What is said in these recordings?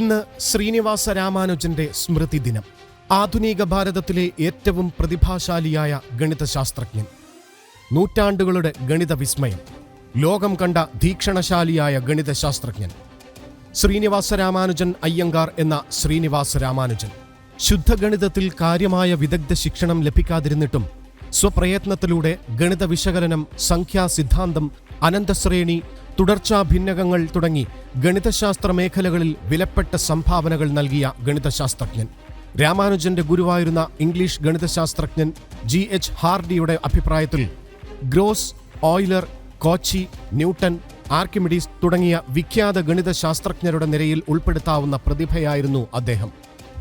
ഇന്ന് ശ്രീനിവാസ രാമാനുജന്റെ സ്മൃതി ദിനം. ആധുനിക ഭാരതത്തിലെ ഏറ്റവും പ്രതിഭാശാലിയായ ഗണിതശാസ്ത്രജ്ഞൻ. നൂറ്റാണ്ടുകളുടെ ഗണിത വിസ്മയം ലോകം കണ്ട ധീക്ഷണശാലിയായ ഗണിതശാസ്ത്രജ്ഞൻ. ശ്രീനിവാസ രാമാനുജൻ അയ്യങ്കാർ എന്ന ശ്രീനിവാസ രാമാനുജൻ. ശുദ്ധഗണിതത്തിൽ കാര്യമായ വിദഗ്ധ ശിക്ഷണം ലഭിക്കാതിരുന്നിട്ടും സ്വപ്രയത്നത്തിലൂടെ ഗണിത വിശകലനം സംഖ്യാ സിദ്ധാന്തം അനന്തശ്രേണി തുടർച്ചാ ഭിന്നകങ്ങൾ തുടങ്ങി ഗണിതശാസ്ത്ര മേഖലകളിൽ വിലപ്പെട്ട സംഭാവനകൾ നൽകിയ ഗണിതശാസ്ത്രജ്ഞൻ. രാമാനുജന്റെ ഗുരുവായിരുന്ന ഇംഗ്ലീഷ് ഗണിതശാസ്ത്രജ്ഞൻ ജി എച്ച് ഹാർഡിയുടെ അഭിപ്രായത്തിൽ Gauss Euler Cauchy Newton Archimedes തുടങ്ങിയ വിഖ്യാത ഗണിതശാസ്ത്രജ്ഞരുടെ നിരയിൽ ഉൾപ്പെടുത്താവുന്ന പ്രതിഭയായിരുന്നു അദ്ദേഹം.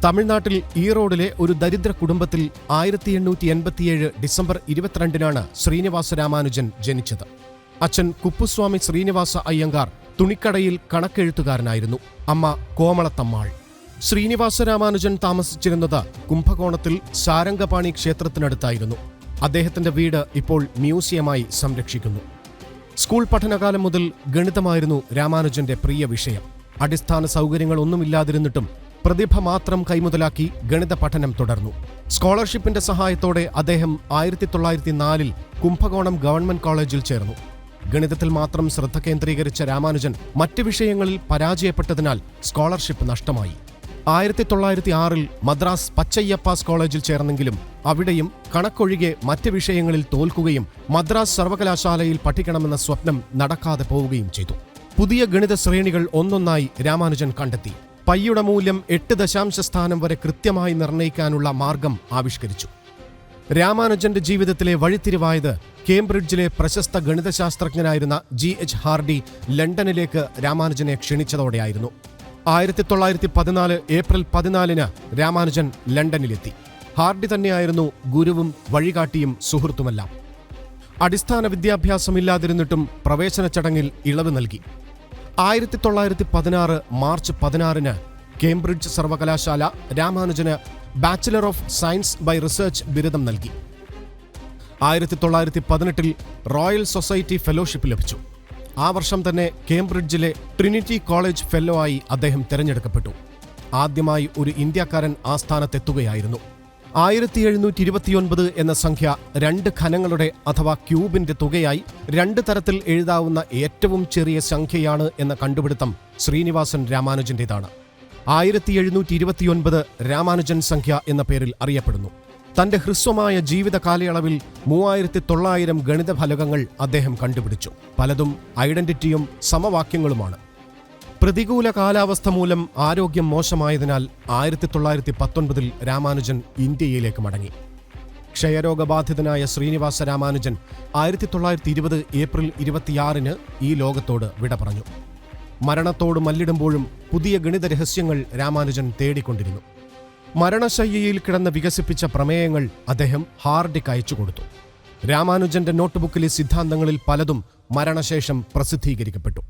തമിഴ്നാട്ടിൽ ഈറോഡിലെ ഒരു ദരിദ്ര കുടുംബത്തിൽ ആയിരത്തി എണ്ണൂറ്റി എൺപത്തിയേഴ് ഡിസംബർ ഇരുപത്തിരണ്ടിനാണ് ശ്രീനിവാസ രാമാനുജൻ ജനിച്ചത്. അച്ഛൻ കുപ്പുസ്വാമി ശ്രീനിവാസ അയ്യങ്കാർ തുണിക്കടയിൽ കണക്കെഴുത്തുകാരനായിരുന്നു. അമ്മ കോമളത്തമ്മാൾ. ശ്രീനിവാസ രാമാനുജൻ താമസിച്ചിരുന്നത് കുംഭകോണത്തിൽ സാരംഗപാണി ക്ഷേത്രത്തിനടുത്തായിരുന്നു. അദ്ദേഹത്തിന്റെ വീട് ഇപ്പോൾ മ്യൂസിയമായി സംരക്ഷിക്കുന്നു. സ്കൂൾ പഠനകാലം മുതൽ ഗണിതമായിരുന്നു രാമാനുജന്റെ പ്രിയ വിഷയം. അടിസ്ഥാന സൗകര്യങ്ങളൊന്നുമില്ലാതിരുന്നിട്ടും പ്രതിഭ മാത്രം കൈമുതലാക്കി ഗണിത പഠനം തുടർന്നു. സ്കോളർഷിപ്പിന്റെ സഹായത്തോടെ അദ്ദേഹം ആയിരത്തി തൊള്ളായിരത്തി നാലിൽ കുംഭകോണം ഗവൺമെന്റ് കോളേജിൽ ചേർന്നു. ഗണിതത്തിൽ മാത്രം ശ്രദ്ധ കേന്ദ്രീകരിച്ച രാമാനുജൻ മറ്റ് വിഷയങ്ങളിൽ പരാജയപ്പെട്ടതിനാൽ സ്കോളർഷിപ്പ് നഷ്ടമായി. ആയിരത്തി തൊള്ളായിരത്തി ആറിൽ മദ്രാസ് പച്ചയ്യപ്പാസ് കോളേജിൽ ചേർന്നെങ്കിലും അവിടെയും കണക്കൊഴികെ മറ്റ് വിഷയങ്ങളിൽ തോൽക്കുകയും മദ്രാസ് സർവകലാശാലയിൽ പഠിക്കണമെന്ന സ്വപ്നം നടക്കാതെ പോവുകയും ചെയ്തു. പുതിയ ഗണിത ശ്രേണികൾ ഒന്നൊന്നായി രാമാനുജൻ കണ്ടെത്തി. പയ്യുടെ മൂല്യം എട്ട് ദശാംശ സ്ഥാനം വരെ കൃത്യമായി നിർണയിക്കാനുള്ള മാർഗം ആവിഷ്കരിച്ചു. രാമാനുജന്റെ ജീവിതത്തിലെ വഴിത്തിരിവായത് കേംബ്രിഡ്ജിലെ പ്രശസ്ത ഗണിതശാസ്ത്രജ്ഞനായിരുന്ന ജി എച്ച് ഹാർഡി ലണ്ടനിലേക്ക് രാമാനുജനെ ക്ഷണിച്ചതോടെയായിരുന്നു. ആയിരത്തി തൊള്ളായിരത്തി പതിനാല് ഏപ്രിൽ പതിനാലിന് രാമാനുജൻ ലണ്ടനിലെത്തി. ഹാർഡി തന്നെയായിരുന്നു ഗുരുവും വഴികാട്ടിയും സുഹൃത്തുമെല്ലാം. അടിസ്ഥാന വിദ്യാഭ്യാസമില്ലാതിരുന്നിട്ടും പ്രവേശന ചടങ്ങിൽ ഇളവ് നൽകി. ആയിരത്തി തൊള്ളായിരത്തി പതിനാറ് മാർച്ച് പതിനാറിന് കേംബ്രിഡ്ജ് സർവകലാശാല രാമാനുജന് bachelor of science by research ബിരുദം നൽകി. ആയിരത്തി തൊള്ളായിരത്തി പതിനെട്ടിൽ റോയൽ സൊസൈറ്റി ഫെലോഷിപ്പ് ലഭിച്ചു. ആ വർഷം തന്നെ കേംബ്രിഡ്ജിലെ ട്രിനിറ്റി കോളേജ് ഫെല്ലോ ആയി അദ്ദേഹം തിരഞ്ഞെടുക്കപ്പെട്ടു. ആദ്യമായി ഒരു ഇന്ത്യക്കാരൻ ആ സ്ഥാനത്തെത്തുകയായിരുന്നു. ആയിരത്തി എഴുന്നൂറ്റി ഇരുപത്തിയൊൻപത് എന്ന സംഖ്യ രണ്ട് ഖനങ്ങളുടെ അഥവാ ക്യൂബിന്റെ തുകയായി രണ്ട് തരത്തിൽ എഴുതാവുന്ന ഏറ്റവും ചെറിയ സംഖ്യയാണ് എന്ന കണ്ടുപിടുത്തം ശ്രീനിവാസൻ രാമാനുജന്റേതാണ്. ആയിരത്തി എഴുന്നൂറ്റി ഇരുപത്തിയൊൻപത് രാമാനുജൻ സംഖ്യ എന്ന പേരിൽ അറിയപ്പെടുന്നു. തന്റെ ഹ്രസ്വമായ ജീവിത കാലയളവിൽ മൂവായിരത്തി തൊള്ളായിരം ഗണിത ഫലകങ്ങൾ അദ്ദേഹം കണ്ടുപിടിച്ചു. പലതും ഐഡന്റിറ്റിയും സമവാക്യങ്ങളുമാണ്. പ്രതികൂല കാലാവസ്ഥ മൂലം ആരോഗ്യം മോശമായതിനാൽ ആയിരത്തി തൊള്ളായിരത്തി പത്തൊൻപതിൽ രാമാനുജൻ ഇന്ത്യയിലേക്ക് മടങ്ങി. ക്ഷയരോഗബാധിതനായ ശ്രീനിവാസ രാമാനുജൻ ആയിരത്തി തൊള്ളായിരത്തി ഇരുപത് ഏപ്രിൽ ഇരുപത്തിയാറിന് ഈ ലോകത്തോട് വിട പറഞ്ഞു. മരണത്തോട് മല്ലിടുമ്പോഴും പുതിയ ഗണിത രഹസ്യങ്ങൾ രാമാനുജൻ തേടിക്കൊണ്ടിരുന്നു. മരണശയ്യയിൽ കിടന്ന് വികസിപ്പിച്ച പ്രമേയങ്ങൾ അദ്ദേഹം ഹാർഡിക്ക് അയച്ചു കൊടുത്തു. രാമാനുജന്റെ നോട്ട്ബുക്കിലെ സിദ്ധാന്തങ്ങളിൽ പലതും മരണശേഷം പ്രസിദ്ധീകരിക്കപ്പെട്ടു.